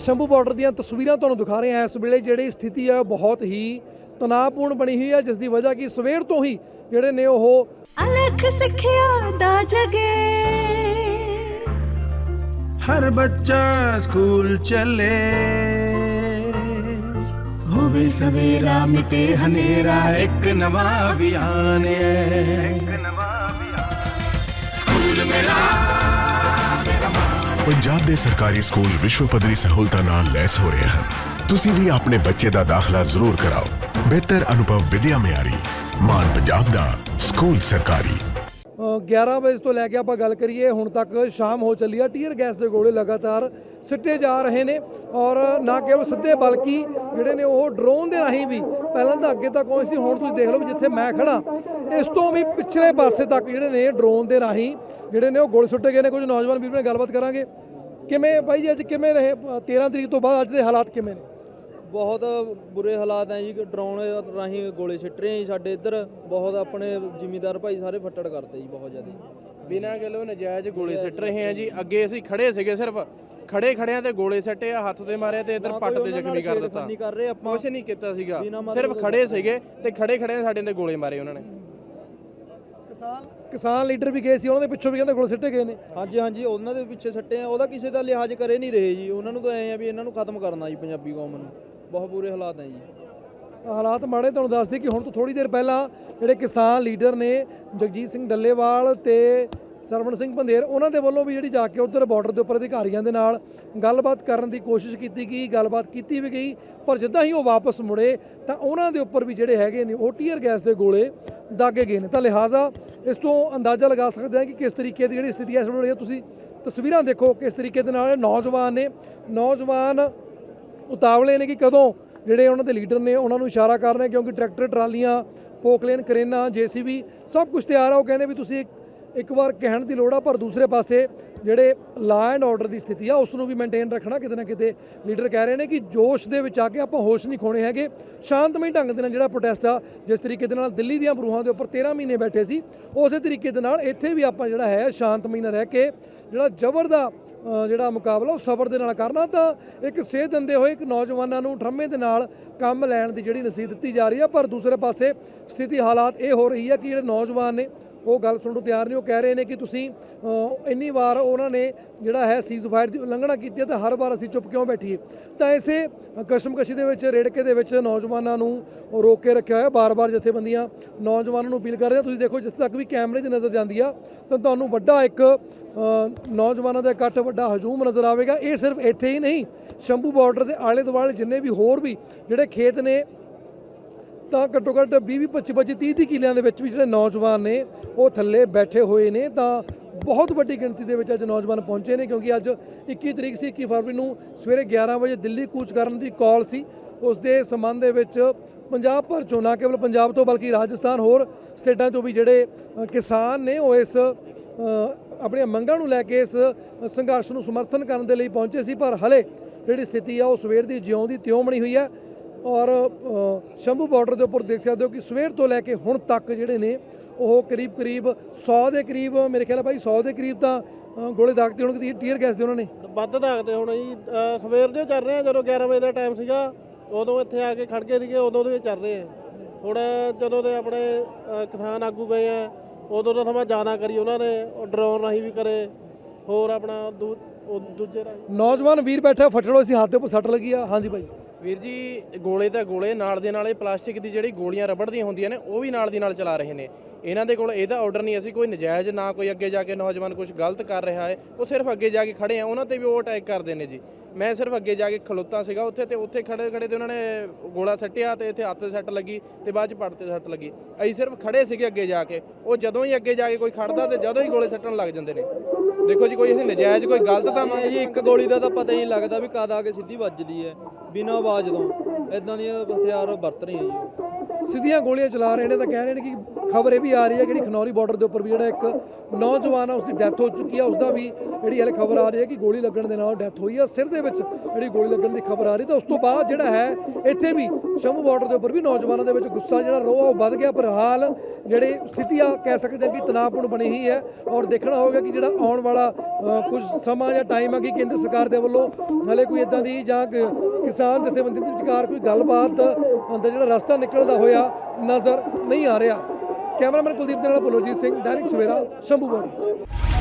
Shambhu border ਦੀਆਂ ਤਸਵੀਰਾਂ ਤੁਹਾਨੂੰ ਦਿਖਾ ਰਹੇ ਹਾਂ। ਇਸ ਵੇਲੇ ਜਿਹੜੀ ਸਥਿਤੀ ਹੈ ਬਹੁਤ ਹੀ ਤਣਾਅਪੂਰਨ ਬਣੀ ਹੋਈ ਹੈ ਜਿਸ ਦੀ ਵਜ੍ਹਾ ਕਿ ਸਵੇਰ ਤੋਂ ਹੀ ਜਿਹੜੇ ਨੇ ਉਹ ਅਲਖ ਸਿੱਖਿਆ ਦਾ ਜਗੇ। ਹਰ ਬੱਚਾ ਸਕੂਲ ਚੱਲੇ। ਹੋਵੇ ਸਵੇਰਾ ਮਿਟੇ ਹਨੇਰਾ ਇੱਕ ਨਵਾਂ ਅਭਿਆਨ ਹੈ। ਇੱਕ ਨਵਾਂ ਸਕੂਲ ਮੇਰਾ ਪੰਜਾਬ ਦੇ ਸਰਕਾਰੀ ਸਕੂਲ ਵਿਸ਼ਵ ਪੱਧਰੀ ਸਹੂਲਤਾਂ ਨਾਲ ਲੈਸ ਹੋ ਰਹੇ ਹਨ। ਤੁਸੀਂ ਵੀ ਆਪਣੇ ਬੱਚੇ ਦਾ ਦਾਖਲਾ ਜ਼ਰੂਰ ਕਰਾਓ। ਬਿਹਤਰ ਅਨੁਭਵ ਵਿਦਿਆ ਮਿਆਰੀ ਮਾਨ ਪੰਜਾਬ ਦਾ ਸਕੂਲ ਸਰਕਾਰੀ। ਅ, 11 ਵਜੇ ਤੋਂ ਲੈ ਕੇ ਆਪਾਂ ਗੱਲ ਕਰੀਏ ਹੁਣ ਤੱਕ ਸ਼ਾਮ ਹੋ ਚੱਲੀ ਆ ਟੀਅਰ ਗੈਸ ਦੇ ਗੋਲੇ ਲਗਾਤਾਰ ਸਿੱਟੇ ਜਾ ਰਹੇ ਨੇ ਔਰ ਨਾ ਕੇਵਲ ਸਿੱਧੇ ਬਲਕਿ ਜਿਹੜੇ ਨੇ ਉਹ ਡਰੋਨ ਦੇ ਰਾਹੀਂ ਵੀ ਪਹਿਲਾਂ ਤਾਂ ਅੱਗੇ ਤੱਕ ਕੋਈ ਸੀ ਹੁਣ ਤੁਸੀਂ ਦੇਖ ਲਓ ਵੀ ਜਿੱਥੇ ਮੈਂ ਖੜਾ ਇਸ ਤੋਂ ਵੀ ਪਿਛਲੇ ਪਾਸੇ ਤੱਕ ਜਿਹੜੇ ਨੇ ਡਰੋਨ ਦੇ ਰਾਹੀਂ ਜਿਹੜੇ ਨੇ ਉਹ ਗੋਲੇ ਸੁੱਟੇ ਗਏ ਨੇ। ਕੁਝ ਨੌਜਵਾਨ ਵੀਰ ਨੇ ਗੱਲਬਾਤ ਕਰਾਂਗੇ। ਕਿਵੇਂ ਬਾਈ ਜੀ ਅੱਜ ਕਿਵੇਂ ਰਹੇ? ਅ, 13 ਤਰੀਕ ਤੋਂ ਬਾਅਦ ਅੱਜ ਦੇ ਹਾਲਾਤ ਕਿਵੇਂ ਨੇ? ਬਹੁਤ ਬੁਰੇ ਹਾਲਾਤ ਹੈ ਜੀ ਡਰੋਨ ਰਾਹੀਂ ਗੋਲੇ ਛਿੱਟ ਰਹੇ ਆ ਜੀ ਸਾਡੇ ਇੱਧਰ। ਬਹੁਤ ਆਪਣੇ ਜ਼ਿਮੀਦਾਰ ਭਾਈ ਸਾਰੇ ਫੱਟੜ ਕਰਤੇ ਜੀ ਬਹੁਤ ਜ਼ਿਆਦਾ। ਬਿਨਾਂ ਗੱਲੋਂ ਨਜਾਇਜ਼ ਗੋਲੇ ਸਿੱਟ ਰਹੇ ਆ ਜੀ। ਅੱਗੇ ਅਸੀਂ ਖੜੇ ਸੀਗੇ ਸਿਰਫ। ਖੜੇ ਖੜਿਆਂ ਤੇ ਗੋਲੇ ਸੱਟੇ ਆ ਹੱਥ ਤੇ ਮਾਰੇ ਤੇ ਇੱਧਰ ਪੱਟ ਤੇ ਜ਼ਖਮੀ ਕਰ ਦਿੱਤਾ। ਨਹੀਂ ਕਰ ਰਹੇ ਆਪਾਂ। ਕੁਛ ਨਹੀਂ ਕੀਤਾ ਸੀਗਾ। ਸਿਰਫ ਖੜੇ ਸੀਗੇ ਤੇ ਖੜੇ ਖੜਿਆਂ ਸਾਡੇ ਤੇ ਗੋਲੇ ਮਾਰੇ ਉਹਨਾਂ ਨੇ। ਕਿਸਾਨ? ਕਿਸਾਨ ਲੀਡਰ ਵੀ ਗਏ ਸੀ ਉਹਨਾਂ ਦੇ ਪਿੱਛੋਂ ਵੀ ਕਹਿੰਦੇ ਗੋਲੇ ਸਿੱਟੇ ਗਏ ਨੇ। ਹਾਂਜੀ ਹਾਂਜੀ ਉਹਨਾਂ ਦੇ ਪਿੱਛੇ ਸੱਟੇ ਆ। ਉਹਦਾ ਕਿਸੇ ਦਾ ਲਿਹਾਜ਼ ਕਰੇ ਨਹੀਂ ਰਹੇ ਜੀ। ਉਹਨਾਂ ਨੂੰ ਤਾਂ ਐ ਆ ਵੀ ਇਹਨਾਂ ਨੂੰ ਖਤਮ ਕਰਨਾ ਜੀ ਪੰਜਾਬੀ ਕੌਮ ਨੂੰ। ਬਹੁਤ ਬੁਰੇ ਹਾਲਾਤ ਹੈ ਜੀ। ਹਾਲਾਤ ਮਾੜੇ ਤੁਹਾਨੂੰ ਦੱਸ ਦਈਏ ਕਿ ਹੁਣ ਤੋਂ ਥੋੜੀ ਦੇਰ ਪਹਿਲਾਂ ਜਿਹੜੇ ਕਿਸਾਨ ਲੀਡਰ ਨੇ ਜਗਜੀਤ ਸਿੰਘ ਡੱਲੇਵਾਲ ਤੇ ਸਰਵਣ ਸਿੰਘ ਪੰਧੇਰ, ਉਹਨਾਂ ਦੇ ਵੱਲੋਂ ਵੀ ਜਿਹੜੀ ਜਾ ਕੇ ਉਧਰ ਬਾਰਡਰ ਦੇ ਉੱਪਰ ਅਧਿਕਾਰੀਆਂ ਦੇ ਨਾਲ ਗੱਲਬਾਤ ਕਰਨ ਦੀ ਕੋਸ਼ਿਸ਼ ਕੀਤੀ ਗਈ, ਗੱਲਬਾਤ ਕੀਤੀ ਵੀ ਗਈ, ਪਰ ਜਿੱਦਾਂ ਹੀ ਉਹ ਵਾਪਸ ਮੁੜੇ, ਤਾਂ ਉਹਨਾਂ ਦੇ ਉੱਪਰ ਵੀ ਜਿਹੜੇ ਹੈਗੇ ਨੇ, ਉਹ ਟੀਅਰ ਗੈਸ ਦੇ ਗੋਲੇ ਦਾਗੇ ਗਏ ਨੇ। ਤਾਂ ਲਿਹਾਜ਼ਾ ਇਸ ਤੋਂ ਅੰਦਾਜ਼ਾ ਲਗਾ ਸਕਦੇ ਹਾਂ ਕਿ ਕਿਸ ਤਰੀਕੇ ਦੀ ਜਿਹੜੀ ਸਥਿਤੀ ਹੈ ਇਸ ਵੇਲੇ ਤੁਸੀਂ ਤਸਵੀਰਾਂ ਦੇਖੋ, ਕਿਸ ਤਰੀਕੇ ਦੇ ਨਾਲ ਨੌਜਵਾਨ ਨੇ, ਨੌਜਵਾਨ ਉਤਾਵਲੇ ਨੇ ਕਿ ਕਦੋਂ ਜਿਹੜੇ ਉਹਨਾਂ ਦੇ ਲੀਡਰ ਨੇ, ਉਹਨਾਂ ਨੂੰ ਇਸ਼ਾਰਾ ਕਰ ਰਹੇ ਕਿਉਂਕਿ ਟਰੈਕਟਰ, ਟਰਾਲੀਆਂ ਪੋਕਲੇਨ ਕਰੇਨਾਂ, ਜੀਸੀਬੀ ਸਭ ਕੁਝ ਤਿਆਰ ਆ। ਉਹ ਕਹਿੰਦੇ ਵੀ ਤੁਸੀਂ ਇੱਕ- ਵਾਰ ਕਹਿਣ ਦੀ ਲੋੜ ਆ, ਪਰ ਦੂਸਰੇ ਪਾਸੇ ਜਿਹੜੇ ਲਾ ਐਂਡ ਆਰਡਰ ਦੀ ਸਥਿਤੀ ਆ ਉਸ ਨੂੰ ਵੀ ਮੇਨਟੇਨ ਰੱਖਣਾ ਕਿਤੇ ਨਾ ਕਿਤੇ ਲੀਡਰ ਕਹਿ ਰਹੇ ਨੇ ਕਿ ਜੋਸ਼ ਦੇ ਵਿੱਚ ਆ ਕੇ ਆਪਾਂ ਹੋਸ਼ ਨਹੀਂ ਖੋਣੇ ਹੈਗੇ। ਸ਼ਾਂਤਮਈ ਢੰਗ ਦੇ ਨਾਲ ਜਿਹੜਾ ਪ੍ਰੋਟੈਸਟ ਆ, ਜਿਸ ਤਰੀਕੇ ਦੇ ਨਾਲ ਦਿੱਲੀ ਦੀਆਂ ਬਰੂਹਾਂ ਦੇ ਉੱਪਰ 13 ਮਹੀਨੇ ਬੈਠੇ ਸੀ, ਉਸੇ ਤਰੀਕੇ ਦੇ ਨਾਲ ਇੱਥੇ ਵੀ ਆਪਾਂ ਜਿਹੜਾ ਹੈ ਸ਼ਾਂਤਮਈ ਨਾਲ ਰਹਿ ਕੇ ਜਿਹੜਾ ਜ਼ਬਰ ਦਾ ਜਿਹੜਾ ਮੁਕਾਬਲਾ ਉਹ ਸਬਰ ਦੇ ਨਾਲ ਕਰਨਾ, ਤਾਂ ਇੱਕ ਸੇਧ ਦਿੰਦੇ ਹੋਏ ਇੱਕ ਨੌਜਵਾਨਾਂ ਨੂੰ ਠਰਮੇ ਦੇ ਨਾਲ ਕੰਮ ਲੈਣ ਦੀ ਜਿਹੜੀ ਨਸੀਹਤ ਦਿੱਤੀ ਜਾ ਰਹੀ ਆ, ਪਰ ਦੂਸਰੇ ਪਾਸੇ ਸਥਿਤੀ ਹਾਲਾਤ ਇਹ ਹੋ ਰਹੀ ਆ ਕਿ ਜਿਹੜੇ ਨੌਜਵਾਨ ਨੇ ਉਹ ਗੱਲ ਸੁਣਨ ਨੂੰ ਤਿਆਰ ਨਹੀਂ, ਉਹ ਕਹਿ ਰਹੇ ਨੇ ਕਿ ਤੁਸੀਂ ਇੰਨੀ ਵਾਰ ਉਹਨਾਂ ਨੇ ਜਿਹੜਾ ਹੈ ਸੀਜ਼ ਫਾਇਰ ਦੀ ਉਲੰਘਣਾ ਕੀਤੀ ਹੈ ਤਾਂ ਹਰ ਵਾਰ ਅਸੀਂ ਚੁੱਪ ਕਿਉਂ ਬੈਠੀਏ? ਤਾਂ ਇਸੇ ਕਸ਼ਮਕਸ਼ੀ ਦੇ ਵਿੱਚ, ਰੇੜਕੇ ਦੇ ਵਿੱਚ ਨੌਜਵਾਨਾਂ ਨੂੰ ਰੋਕ ਕੇ ਰੱਖਿਆ ਹੋਇਆ, ਬਾਰ-ਬਾਰ ਜਥੇਬੰਦੀਆਂ ਨੌਜਵਾਨਾਂ ਨੂੰ ਅਪੀਲ ਕਰ ਰਹੀਆਂ। ਤੁਸੀਂ ਦੇਖੋ, ਜਿਸ ਤੱਕ ਵੀ ਕੈਮਰੇ ਦੀ ਨਜ਼ਰ ਜਾਂਦੀ ਆ, ਤਾਂ ਤੁਹਾਨੂੰ ਵੱਡਾ ਇੱਕ ਨੌਜਵਾਨਾਂ ਦਾ ਇਕੱਠ ਵੱਡਾ ਹਜੂਮ ਨਜ਼ਰ ਆਵੇਗਾ। ਇਹ ਸਿਰਫ ਇੱਥੇ ਹੀ ਨਹੀਂ, ਸ਼ੰਭੂ ਬਾਰਡਰ ਦੇ ਆਲੇ ਦੁਆਲੇ ਜਿੰਨੇ ਵੀ ਹੋਰ ਵੀ ਜਿਹੜੇ ਖੇਤ ਨੇ ਤਾਂ ਘੱਟੋ ਘੱਟ 20 20 25 25 30 30 ਕਿਲਿਆਂ ਦੇ ਵਿੱਚ ਵੀ ਜਿਹੜੇ ਨੌਜਵਾਨ ਨੇ, ਉਹ ਥੱਲੇ ਬੈਠੇ ਹੋਏ ਨੇ। ਤਾਂ ਬਹੁਤ ਵੱਡੀ ਗਿਣਤੀ ਦੇ ਵਿੱਚ ਅੱਜ ਨੌਜਵਾਨ ਪਹੁੰਚੇ ਨੇ, ਕਿਉਂਕਿ ਅੱਜ 21 ਤਰੀਕ ਸੀ 21 ਫਰਵਰੀ ਨੂੰ ਸਵੇਰੇ 11 ਵਜੇ ਦਿੱਲੀ ਕੂਚ ਕਰਨ ਦੀ ਕਾਲ ਸੀ। ਉਸ ਦੇ ਸੰਬੰਧ ਦੇ ਵਿੱਚ ਪੰਜਾਬ ਭਰ ਚੋਂ, ਨਾ ਕੇਵਲ ਪੰਜਾਬ ਤੋਂ ਬਲਕਿ ਰਾਜਸਥਾਨ ਹੋਰ ਸਟੇਟਾਂ ਤੋਂ ਵੀ ਜਿਹੜੇ ਕਿਸਾਨ ਨੇ, ਉਹ ਇਸ ਆਪਣੀਆਂ ਮੰਗਾਂ ਨੂੰ ਲੈ ਕੇ ਇਸ ਸੰਘਰਸ਼ ਨੂੰ ਸਮਰਥਨ ਕਰਨ ਦੇ ਲਈ ਪਹੁੰਚੇ ਸੀ। ਪਰ ਹਲੇ ਜਿਹੜੀ ਸਥਿਤੀ ਆ, ਉਹ ਸਵੇਰ ਦੀ ਜਿਉਂ ਦੀ ਤਿਉਂ ਬਣੀ ਹੋਈ ਹੈ। ਔਰ ਸ਼ੰਭੂ ਬਾਰਡਰ ਦੇ ਉੱਪਰ ਦੇਖ ਸਕਦੇ ਹੋ ਕਿ ਸਵੇਰ ਤੋਂ ਲੈ ਕੇ ਹੁਣ ਤੱਕ ਜਿਹੜੇ ਨੇ ਉਹ ਕਰੀਬ ਕਰੀਬ 100 ਦੇ ਕਰੀਬ ਮੇਰੇ ਖਿਆਲ ਹੈ ਭਾਈ 100 ਦੇ ਕਰੀਬ ਤਾਂ ਗੋਲੇ ਦਾਗਤੇ ਹੋਣਗੇ ਟੀਅਰ ਗੈਸ ਦੇ ਉਹਨਾਂ ਨੇ। ਵੱਧ ਦਾਗਦੇ ਹੁਣ ਜੀ। ਸਵੇਰ ਦੇ ਚੱਲ ਰਹੇ ਆ ਜਦੋਂ 11 ਵਜੇ ਦਾ ਟਾਈਮ ਸੀਗਾ ਉਦੋਂ ਇੱਥੇ ਆ ਕੇ ਖੜ ਕੇ ਸੀਗੇ ਉਦੋਂ ਦੇ ਚੱਲ ਰਹੇ ਆ। ਹੁਣ ਜਦੋਂ ਦੇ ਆਪਣੇ ਕਿਸਾਨ ਆਗੂ ਗਏ ਆ ਉਦੋਂ ਦਾ ਸਮਾਂ ਜ਼ਿਆਦਾ ਕਰੀ ਉਹਨਾਂ ਨੇ ਡਰੋਨ ਰਾਹੀਂ ਵੀ ਕਰੇ ਹੋਰ ਆਪਣਾ ਦੂਜੇ ਰਾਹੀਂ। ਨੌਜਵਾਨ ਵੀਰ ਬੈਠਾ ਫਟੜੋ ਸੀ ਹੱਥ ਦੇ ਉੱਪਰ ਸੱਟ ਲੱਗੀ ਆ। ਹਾਂਜੀ ਭਾਈ। ਵੀਰ ਜੀ, ਗੋਲੇ ਤਾਂ ਗੋਲੇ, ਨਾਲ ਦੇ ਨਾਲ ਇਹ ਪਲਾਸਟਿਕ ਦੀ ਜਿਹੜੀ ਗੋਲੀਆਂ ਰਬੜ ਦੀਆਂ ਹੁੰਦੀਆਂ ਨੇ, ਉਹ ਵੀ ਨਾਲ ਦੀ ਨਾਲ ਚਲਾ ਰਹੇ ਨੇ। ਇਹਨਾਂ ਦੇ ਕੋਲ ਇਹਦਾ ਆਰਡਰ ਨਹੀਂ, ਅਸੀਂ ਕੋਈ ਨਜਾਇਜ਼ ਨਾ ਕੋਈ ਅੱਗੇ ਜਾ ਕੇ ਨੌਜਵਾਨ ਕੁਝ ਗਲਤ ਕਰ ਰਿਹਾ ਹੈ, ਉਹ ਸਿਰਫ ਅੱਗੇ ਜਾ ਕੇ ਖੜੇ ਆ, ਉਹਨਾਂ ਤੇ ਵੀ ਉਹ ਅਟੈਕ ਕਰਦੇ ਨੇ ਜੀ। ਮੈਂ ਸਿਰਫ ਅੱਗੇ ਜਾ ਕੇ ਖਲੋਤਾ ਸੀਗਾ, ਉੱਥੇ ਤੇ ਉੱਥੇ ਖੜੇ ਖੜੇ ਤੇ ਉਹਨਾਂ ਨੇ ਗੋਲਾ ਸੱਟਿਆ ਤੇ ਇੱਥੇ ਹੱਥ ਤੇ ਸੱਟ ਲੱਗੀ ਤੇ ਬਾਅਦ ਚ ਪੱਟ ਤੇ ਸੱਟ ਲੱਗੀ। ਅਸੀਂ ਸਿਰਫ ਖੜੇ ਸੀਗੇ ਅੱਗੇ ਜਾ ਕੇ, ਉਹ ਜਦੋਂ ਹੀ ਅੱਗੇ ਜਾ ਕੇ ਕੋਈ ਖੜਦਾ ਤੇ ਜਦੋਂ ਹੀ ਗੋਲੇ ਸੱਟਣ ਲੱਗ ਜਾਂਦੇ ਨੇ। ਦੇਖੋ ਜੀ, ਕੋਈ ਅਸੀਂ ਨਜਾਇਜ਼ ਕੋਈ ਗਲਤ ਤਾਂ ਇਹ ਜੀ, ਇੱਕ ਗੋਲੀ ਦਾ ਤਾਂ ਪਤਾ ਹੀ ਨਹੀਂ ਲੱਗਦਾ ਵੀ ਕਦ ਆ ਕੇ ਸਿੱਧੀ ਵੱਜਦੀ ਹੈ, ਬਿਨਾਂ ਆਵਾਜ਼ ਤੋਂ। ਇਦਾਂ ਦੀਆਂ ਹਥਿਆਰ ਵਰਤ ਰਹੇ ਆ ਜੀ ਸਿੱਧੀਆਂ ਗੋਲੀਆਂ ਚਲਾ ਰਹੇ ਨੇ ਤਾਂ ਕਹਿ ਰਹੇ ਨੇ ਕਿ ਖਬਰ ਇਹ ਵੀ ਆ ਰਹੀ ਹੈ ਜਿਹੜੀ ਖਨੌਰੀ ਬਾਰਡਰ ਦੇ ਉੱਪਰ ਵੀ ਜਿਹੜਾ ਇੱਕ ਨੌਜਵਾਨ ਆ ਉਸ ਦੀ ਡੈਥ ਹੋ ਚੁੱਕੀ ਆ ਉਸ ਦਾ ਵੀ ਜਿਹੜੀ ਹਲੇ ਖਬਰ ਆ ਰਹੀ ਹੈ ਕਿ ਗੋਲੀ ਲੱਗਣ ਦੇ ਨਾਲ ਡੈਥ ਹੋਈ ਆ, ਸਿਰ ਦੇ ਵਿੱਚ ਜਿਹੜੀ ਗੋਲੀ ਲੱਗਣ ਦੀ ਖਬਰ ਆ ਰਹੀ, ਤਾਂ ਉਸ ਤੋਂ ਬਾਅਦ ਜਿਹੜਾ ਹੈ, ਇੱਥੇ ਵੀ ਸ਼ੰਭੂ ਬਾਰਡਰ ਦੇ ਉੱਪਰ ਵੀ ਨੌਜਵਾਨਾਂ ਦੇ ਵਿੱਚ ਗੁੱਸਾ ਜਿਹੜਾ ਰੋਹ ਆ, ਉਹ ਵੱਧ ਗਿਆ, ਪਰ ਹਾਲ ਜਿਹੜੇ ਸਥਿਤੀ ਆ, ਕਹਿ ਸਕਦੇ ਹਾਂ ਕਿ ਤਣਾਅਪੂਰਨ ਬਣੀ ਹੀ ਹੈ ਔਰ ਦੇਖਣਾ ਹੋਵੇਗਾ ਕਿ ਜਿਹੜਾ ਆਉਣ ਵਾਲਾ ਕੁਝ ਸਮਾਂ ਜਾਂ ਟਾਈਮ ਆ ਕਿ ਕੇਂਦਰ ਸਰਕਾਰ ਦੇ ਵੱਲੋਂ ਹਲੇ ਕੋਈ ਇਦਾਂ ਦੀ ਜਾਂ ਕਿਸਾਨ ਜਥੇਬੰਦੀ ਦੇ ਵਿਚਕਾਰ ਕੋਈ ਗੱਲਬਾਤ ਦਾ ਜਿਹੜਾ ਰਸਤਾ ਨਿਕਲਦਾ ਹੋਇਆ, ਨਜ਼ਰ ਨਹੀਂ ਆ ਰਿਹਾ। ਕੈਮਰਾਮੈਨ ਕੁਲਦੀਪ ਦੇ ਨਾਲ ਭੁੱਲਰਜੀਤ ਸਿੰਘ ਦੈਨਿਕ ਸਵੇਰਾ ਸ਼ੰਭੂ ਬਾਰਡਰ